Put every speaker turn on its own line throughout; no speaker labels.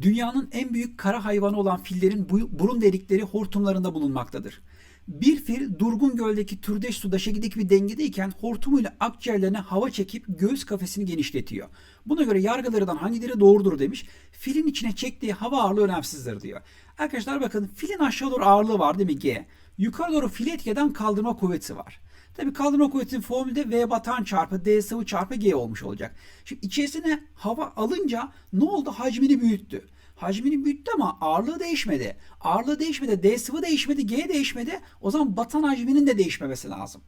Dünyanın en büyük kara hayvanı olan fillerin bu- burun delikleri hortumlarında bulunmaktadır. Bir fil durgun göldeki türdeş suda şekildeki bir dengedeyken hortumuyla akciğerlerine hava çekip göğüs kafesini genişletiyor. Buna göre yargılarından hangileri doğrudur demiş. Filin içine çektiği hava ağırlığı önemsizdir diyor. Arkadaşlar bakın filin aşağı doğru ağırlığı var değil mi G? Yukarı doğru fili etkeden kaldırma kuvveti var. Tabii kaldırma kuvvetinin formülü de V batan çarpı D sıvı çarpı G olmuş olacak. Şimdi içerisine hava alınca ne oldu? Hacmini büyüttü. Hacmini büyüttü ama ağırlığı değişmedi. Ağırlığı değişmedi. D sıvı değişmedi. G değişmedi. O zaman batan hacminin de değişmemesi lazım.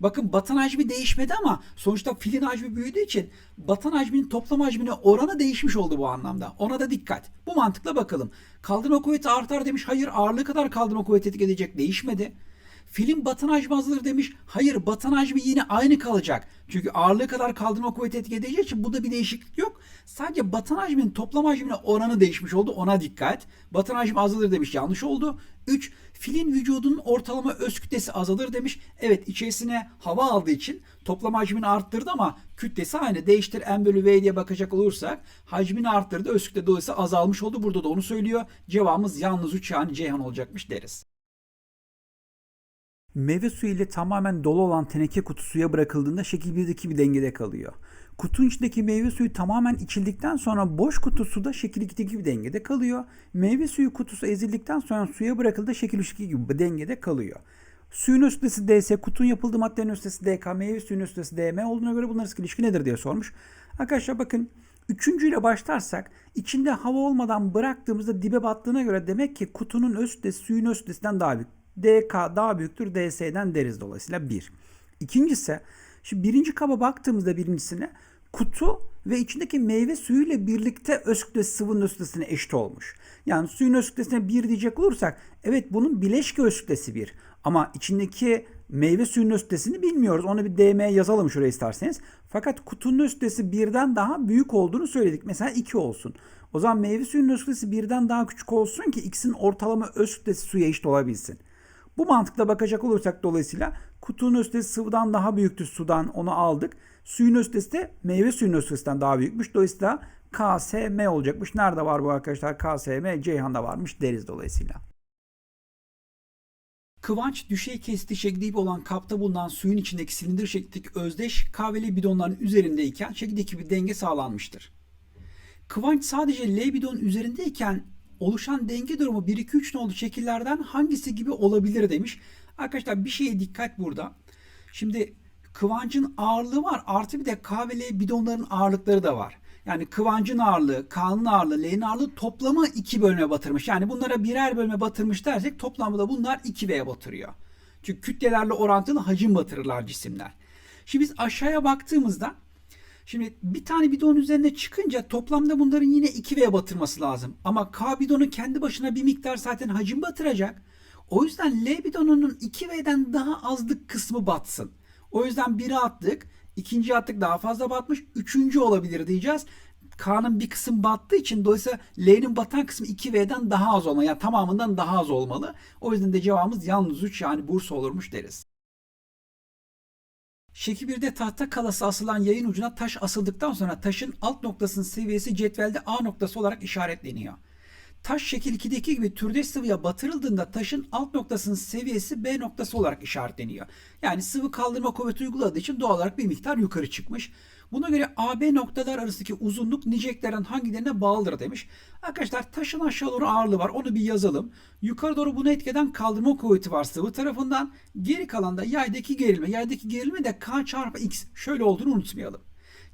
Bakın batan hacmi değişmedi ama sonuçta filin hacmi büyüdüğü için batan hacminin toplam hacmine oranı değişmiş oldu bu anlamda. Ona da dikkat. Bu mantıkla bakalım. Kaldırma kuvveti artar demiş. Hayır ağırlığı kadar kaldırma kuvveti etki. Değişmedi. Film batan hacmi azalır demiş. Hayır batan hacmi yine aynı kalacak. Çünkü ağırlığı kadar kaldırma kuvveti etki edeceği için burada bir değişiklik yok. Sadece batan hacminin toplam hacmine oranı değişmiş oldu. Ona dikkat. Batan hacmi azalır demiş. Yanlış oldu. 3. Filin vücudunun ortalama öz kütlesi azalır demiş. Evet içerisine hava aldığı için toplam hacmini arttırdı ama kütlesi aynı. Değiştir M bölü V diye bakacak olursak hacmini arttırdı. Öz kütle dolayısıyla azalmış oldu. Burada da onu söylüyor. Cevabımız yalnız 3 yani Ceyhan olacakmış deriz. Meyve suyu ile tamamen dolu olan teneke kutu suya bırakıldığında şekil 1'deki bir dengede kalıyor. Kutunun içindeki meyve suyu tamamen içildikten sonra boş kutu suda şekil 2'deki bir dengede kalıyor. Meyve suyu kutusu ezildikten sonra suya bırakıldığı şekil 3 gibi bir dengede kalıyor. Suyun üstesi DS, kutunun yapıldığı maddenin üstesi DK, meyve suyun üstesi DM olduğuna göre bunların ilişki nedir diye sormuş. Arkadaşlar bakın Üçüncüyle başlarsak içinde hava olmadan bıraktığımızda dibe battığına göre demek ki kutunun öz suyun öz daha büyük. DK daha büyüktür DS'den deriz dolayısıyla 1. İkincisi şimdi birinci kaba baktığımızda birincisine kutu ve içindeki meyve suyu ile birlikte öz kütlesi sıvının öz eşit olmuş. Yani suyun öz kütlesine 1 diyecek olursak evet bunun bileşke öz kütlesi 1. Ama içindeki meyve suyunun öz bilmiyoruz. Onu bir DM yazalım şuraya isterseniz. Fakat kutunun öz birden daha büyük olduğunu söyledik. Mesela 2 olsun. O zaman meyve suyunun öz birden daha küçük olsun ki ikisinin ortalama öz suya eşit olabilsin. Bu mantıkla bakacak olursak dolayısıyla kutunun öz kütlesi sıvıdan daha büyüktü sudan onu aldık. Suyun öz kütlesi de meyve suyunun öz kütlesinden daha büyükmüş. Dolayısıyla KSM olacakmış. Nerede var bu arkadaşlar? KSM Ceyhan'da varmış deriz dolayısıyla. Kıvanç düşey kesiti şekli olan kapta bulunan suyun içindeki silindir şeklindeki özdeş kahveli bidonların üzerindeyken şekildeki bir denge sağlanmıştır. Kıvanç sadece L bidonun üzerindeyken oluşan denge durumu 1-2-3 nolu şekillerden hangisi gibi olabilir demiş. Arkadaşlar bir şeye dikkat burada. Şimdi Kıvancın ağırlığı var artı bir de K ve L bidonların ağırlıkları da var. Yani Kıvancın ağırlığı, K'nın ağırlığı, L'nin ağırlığı toplamı 2 bölüme batırmış. Yani bunlara birer bölüme batırmış dersek toplamda bunlar 2V'ye batırıyor. Çünkü kütlelerle orantılı hacim batırırlar cisimler. Şimdi biz aşağıya baktığımızda Şimdi bir tane bidon üzerine çıkınca toplamda bunların yine 2V batırması lazım. Ama K bidonu kendi başına bir miktar zaten hacim batıracak. O yüzden L bidonunun 2V'den daha azlık kısmı batsın. O yüzden biri attık. ikinci attık daha fazla batmış. Üçüncü olabilir diyeceğiz. K'nın bir kısım battığı için dolayısıyla L'nin batan kısmı 2V'den daha az olmalı. Yani tamamından daha az olmalı. O yüzden de cevabımız yalnız 3 yani Bursa olurmuş deriz. Şekil 1'de tahta kalası asılan yayın ucuna taş asıldıktan sonra taşın alt noktasının seviyesi cetvelde A noktası olarak işaretleniyor. Taş şekil 2'deki gibi türdeş sıvıya batırıldığında taşın alt noktasının seviyesi B noktası olarak işaretleniyor. Yani sıvı kaldırma kuvveti uyguladığı için doğal olarak bir miktar yukarı çıkmış. Buna göre AB noktalar arasındaki uzunluk niceklerin hangilerine bağlıdır demiş. Arkadaşlar taşın aşağı doğru ağırlığı var. Onu bir yazalım. Yukarı doğru bunu etkeden kaldırma kuvveti var sıvı tarafından. Geri kalan da yaydaki gerilme. Yaydaki gerilme de K çarpı X. Şöyle olduğunu unutmayalım.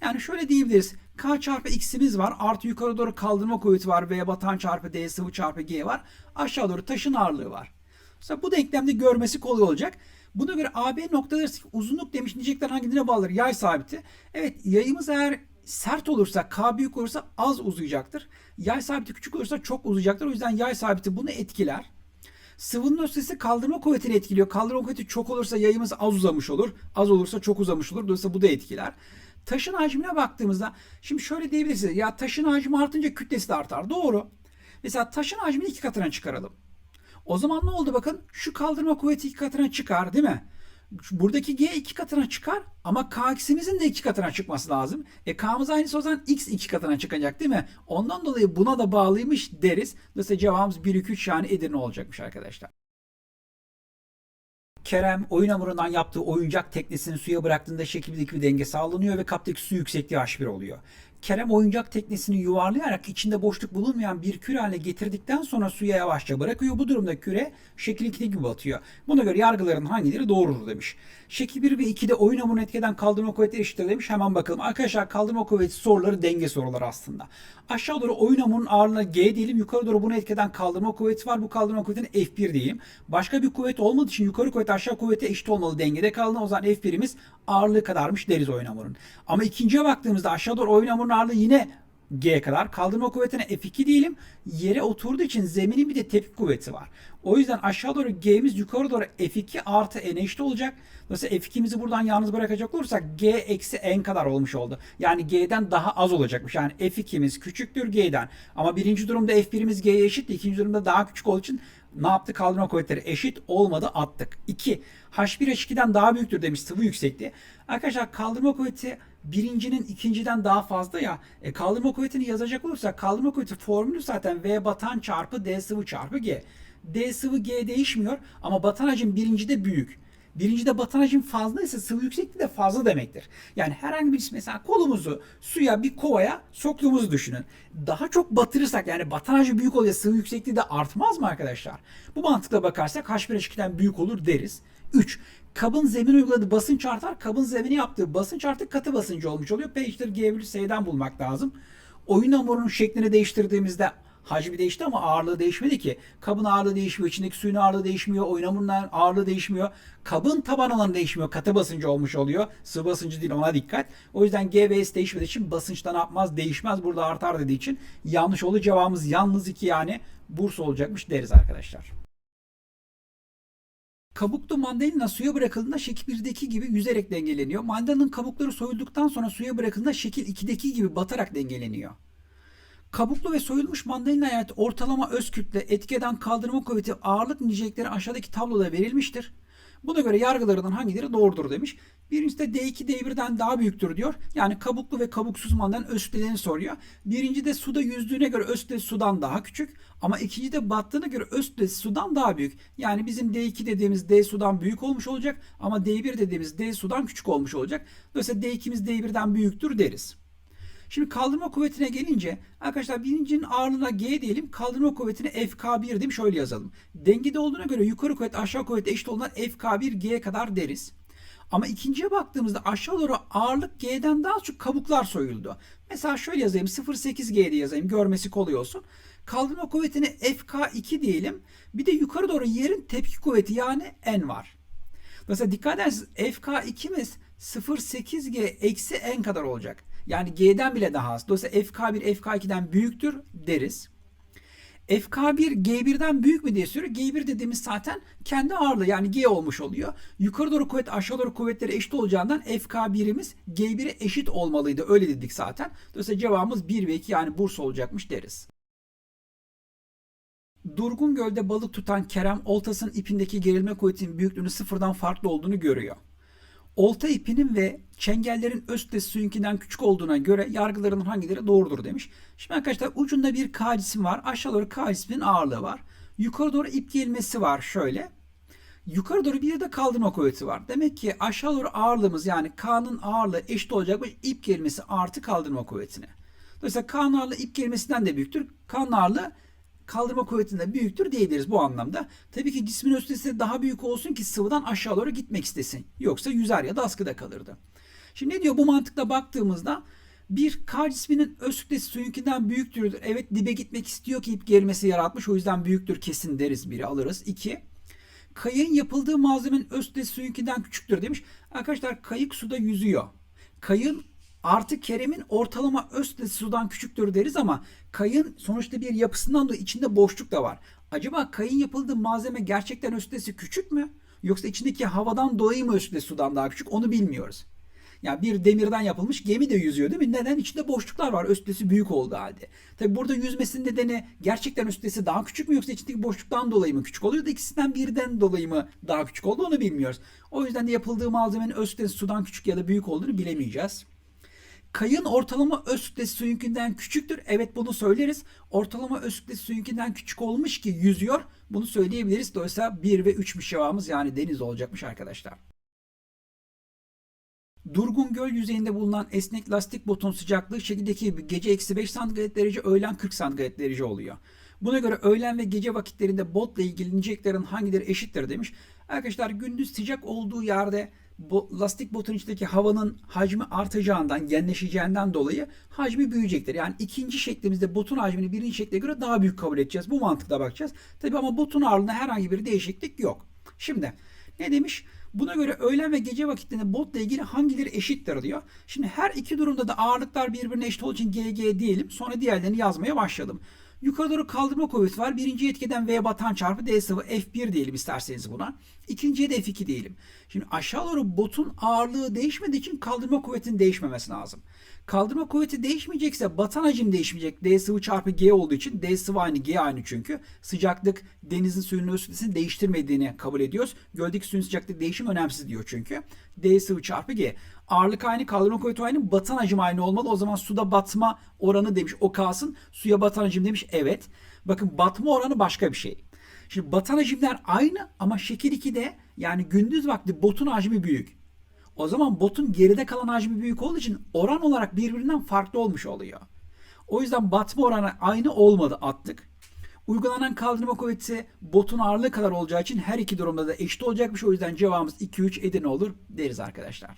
Yani şöyle diyebiliriz. K çarpı x'imiz var. Artı yukarı doğru kaldırma kuvveti var. V batan çarpı D sıvı çarpı G var. Aşağı doğru taşın ağırlığı var. Mesela bu denklemde görmesi kolay olacak. Buna göre AB noktaları uzunluk demiş nicekler hangilerine bağlıdır? Yay sabiti. Evet yayımız eğer sert olursa K büyük olursa az uzayacaktır. Yay sabiti küçük olursa çok uzayacaktır. O yüzden yay sabiti bunu etkiler. Sıvının ötesi kaldırma kuvvetini etkiliyor. Kaldırma kuvveti çok olursa yayımız az uzamış olur. Az olursa çok uzamış olur. Dolayısıyla bu da etkiler. Taşın hacmine baktığımızda şimdi şöyle diyebilirsiniz. Ya taşın hacmi artınca kütlesi de artar. Doğru. Mesela taşın hacmini iki katına çıkaralım. O zaman ne oldu bakın? Şu kaldırma kuvveti iki katına çıkar değil mi? Buradaki G iki katına çıkar ama K'imizin de iki katına çıkması lazım. E K'mız aynısı o zaman X iki katına çıkacak değil mi? Ondan dolayı buna da bağlıymış deriz. Dolayısıyla cevabımız 1, 2, 3 yani Edirne olacakmış arkadaşlar. Kerem oyun hamurundan yaptığı oyuncak teknesini suya bıraktığında şekildeki bir denge sağlanıyor ve kaptaki su yüksekliği H1 oluyor. Kerem oyuncak teknesini yuvarlayarak içinde boşluk bulunmayan bir küre haline getirdikten sonra suya yavaşça bırakıyor. Bu durumda küre şekil 2'de gibi batıyor. Buna göre yargıların hangileri doğrudur demiş. Şekil 1 ve 2'de oyun hamurunu etkeden kaldırma kuvvetleri eşittir demiş. Hemen bakalım. Arkadaşlar kaldırma kuvveti soruları denge soruları aslında. Aşağı doğru oyun hamurunun ağırlığına G diyelim. Yukarı doğru bunu etkeden kaldırma kuvveti var. Bu kaldırma kuvvetine F1 diyeyim. Başka bir kuvvet olmadığı için yukarı kuvvet aşağı kuvvete eşit olmalı. Dengede kaldı. O zaman F1'imiz ağırlığı kadarmış deriz oyun hamurunun. Ama ikinciye baktığımızda aşağı doğru oyun hamurunun ağırlığı yine G kadar. Kaldırma kuvvetine F2 diyelim. Yere oturduğu için zeminin bir de tepki kuvveti var. O yüzden aşağı doğru G'miz yukarı doğru F2 artı N eşit olacak. Dolayısıyla F2'mizi buradan yalnız bırakacak olursak G eksi N kadar olmuş oldu. Yani G'den daha az olacakmış. Yani F2'miz küçüktür G'den. Ama birinci durumda F1'imiz G'ye eşit. ikinci durumda daha küçük olduğu için ne yaptı? Kaldırma kuvvetleri eşit olmadı attık. 2. H1 H2'den daha büyüktür demiş sıvı yüksekliği. Arkadaşlar kaldırma kuvveti birincinin ikinciden daha fazla ya. E, kaldırma kuvvetini yazacak olursak kaldırma kuvveti formülü zaten V batan çarpı D sıvı çarpı G. D sıvı G değişmiyor ama batan hacim birincide büyük. Birincide batan hacim fazlaysa sıvı yüksekliği de fazla demektir. Yani herhangi bir mesela kolumuzu suya bir kovaya soktuğumuzu düşünün. Daha çok batırırsak yani batan hacmi büyük oluyor sıvı yüksekliği de artmaz mı arkadaşlar? Bu mantıkla bakarsak H1H2'den büyük olur deriz. 3. Kabın zemin uyguladığı basınç artar. Kabın zemini yaptığı basınç artık katı basıncı olmuş oluyor. P eşittir G bölü S'den bulmak lazım. Oyun hamurunun şeklini değiştirdiğimizde hacmi değişti ama ağırlığı değişmedi ki. Kabın ağırlığı değişmiyor, içindeki suyun ağırlığı değişmiyor, oyun hamurunun ağırlığı değişmiyor. Kabın taban alanı değişmiyor, katı basıncı olmuş oluyor. Sıvı basıncı değil ona dikkat. O yüzden G ve S değişmediği için basınçta ne yapmaz? Değişmez. Burada artar dediği için yanlış oldu. Cevabımız yalnız 2 yani Bursa olacakmış deriz arkadaşlar. Kabuklu mandalina suya bırakıldığında şekil 1'deki gibi yüzerek dengeleniyor. Mandalina'nın kabukları soyulduktan sonra suya bırakıldığında şekil 2'deki gibi batarak dengeleniyor. Kabuklu ve soyulmuş mandalinaya ait ortalama öz kütle, etkeden kaldırma kuvveti, ağırlık nicelikleri aşağıdaki tabloda verilmiştir. Buna göre yargılarından hangileri doğrudur demiş. Birincisi de D2 D1'den daha büyüktür diyor. Yani kabuklu ve kabuksuz mandalin öz soruyor. Birinci de suda yüzdüğüne göre öz sudan daha küçük. Ama ikinci de battığına göre öz sudan daha büyük. Yani bizim D2 dediğimiz D sudan büyük olmuş olacak. Ama D1 dediğimiz D sudan küçük olmuş olacak. Dolayısıyla D2'miz D1'den büyüktür deriz. Şimdi kaldırma kuvvetine gelince arkadaşlar birincinin ağırlığına G diyelim. Kaldırma kuvvetine FK1 diyeyim şöyle yazalım. Dengede olduğuna göre yukarı kuvvet aşağı kuvvet eşit olan FK1 G kadar deriz. Ama ikinciye baktığımızda aşağı doğru ağırlık G'den daha çok kabuklar soyuldu. Mesela şöyle yazayım 0.8G diye yazayım görmesi kolay olsun. Kaldırma kuvvetine FK2 diyelim. Bir de yukarı doğru yerin tepki kuvveti yani N var. Mesela dikkat ederseniz FK2'miz 0.8G eksi N kadar olacak. Yani G'den bile daha az. Dolayısıyla FK1 FK2'den büyüktür deriz. FK1 G1'den büyük mü diye soruyor. G1 dediğimiz zaten kendi ağırlığı yani G olmuş oluyor. Yukarı doğru kuvvet aşağı doğru kuvvetleri eşit olacağından FK1'imiz G1'e eşit olmalıydı. Öyle dedik zaten. Dolayısıyla cevabımız 1 ve 2 yani Bursa olacakmış deriz. Durgun gölde balık tutan Kerem oltasının ipindeki gerilme kuvvetinin büyüklüğünün sıfırdan farklı olduğunu görüyor. Olta ipinin ve çengellerin öz kütlesi suyunkinden küçük olduğuna göre yargıların hangileri doğrudur demiş. Şimdi arkadaşlar ucunda bir K cisim var. Aşağı doğru K cisminin ağırlığı var. Yukarı doğru ip gelmesi var şöyle. Yukarı doğru bir de kaldırma kuvveti var. Demek ki aşağı doğru ağırlığımız yani K'nın ağırlığı eşit olacakmış ip gelmesi artı kaldırma kuvvetine. Dolayısıyla K'nın ağırlığı ip gelmesinden de büyüktür. K'nın ağırlığı kaldırma kuvvetinde büyüktür diyebiliriz bu anlamda. Tabii ki cismin öz kütlesi daha büyük olsun ki sıvıdan aşağı doğru gitmek istesin. Yoksa yüzer ya da askıda kalırdı. Şimdi ne diyor bu mantıkla baktığımızda bir K cisminin öz kütlesi suyunkinden büyüktür. Evet dibe gitmek istiyor ki ip gerilmesi yaratmış. O yüzden büyüktür kesin deriz biri alırız. İki. Kayığın yapıldığı malzemenin öz kütlesi suyunkinden küçüktür demiş. Arkadaşlar kayık suda yüzüyor. Kayığın artı Kerem'in ortalama öz sudan küçüktür deriz ama kayın sonuçta bir yapısından dolayı içinde boşluk da var. Acaba kayın yapıldığı malzeme gerçekten öz kütlesi küçük mü? Yoksa içindeki havadan dolayı mı öz kütlesi sudan daha küçük? Onu bilmiyoruz. Yani bir demirden yapılmış gemi de yüzüyor değil mi? Neden? İçinde boşluklar var. Östesi büyük olduğu halde. Tabi burada yüzmesinin nedeni gerçekten östesi daha küçük mü yoksa içindeki boşluktan dolayı mı küçük oluyor da ikisinden birden dolayı mı daha küçük oldu onu bilmiyoruz. O yüzden de yapıldığı malzemenin östesi sudan küçük ya da büyük olduğunu bilemeyeceğiz. Kayın ortalama öz kütlesi suyunkinden küçüktür. Evet bunu söyleriz. Ortalama öz kütlesi suyunkinden küçük olmuş ki yüzüyor. Bunu söyleyebiliriz. Dolayısıyla 1 ve 3'müş cevabımız yani deniz olacakmış arkadaşlar. Durgun göl yüzeyinde bulunan esnek lastik botun sıcaklığı şekildeki gibi gece eksi 5 santigrat derece, öğlen 40 santigrat derece oluyor. Buna göre öğlen ve gece vakitlerinde botla ilgili niceliklerin hangileri eşittir demiş. Arkadaşlar gündüz sıcak olduğu yerde bu lastik botun içindeki havanın hacmi artacağından, genleşeceğinden dolayı hacmi büyüyecektir. Yani ikinci şeklimizde botun hacmini birinci şekle göre daha büyük kabul edeceğiz. Bu mantıkla bakacağız. Tabi ama botun ağırlığında herhangi bir değişiklik yok. Şimdi ne demiş? Buna göre öğlen ve gece vakitlerinde botla ilgili hangileri eşittir diyor. Şimdi her iki durumda da ağırlıklar birbirine eşit olduğu için GG diyelim. Sonra diğerlerini yazmaya başladım. Yukarı doğru kaldırma kuvveti var. Birinci etkiden V batan çarpı D sıvı F1 diyelim isterseniz buna. İkinciye de F2 diyelim. Şimdi aşağı doğru botun ağırlığı değişmediği için kaldırma kuvvetinin değişmemesi lazım. Kaldırma kuvveti değişmeyecekse batan hacim değişmeyecek. D sıvı çarpı G olduğu için D sıvı aynı G aynı çünkü. Sıcaklık denizin suyunun öz kütlesini değiştirmediğini kabul ediyoruz. Göldeki suyun sıcaklığı değişim önemsiz diyor çünkü. D sıvı çarpı G. Ağırlık aynı, kaldırma kuvveti aynı, batan hacim aynı olmalı. O zaman suda batma oranı demiş o kalsın. Suya batan hacim demiş evet. Bakın batma oranı başka bir şey. Şimdi batan hacimler aynı ama şekil 2'de yani gündüz vakti botun hacmi büyük. O zaman botun geride kalan hacmi büyük olduğu için oran olarak birbirinden farklı olmuş oluyor. O yüzden batma oranı aynı olmadı attık. Uygulanan kaldırma kuvveti botun ağırlığı kadar olacağı için her iki durumda da eşit olacakmış. O yüzden cevabımız 2-3 Edirne olur deriz arkadaşlar.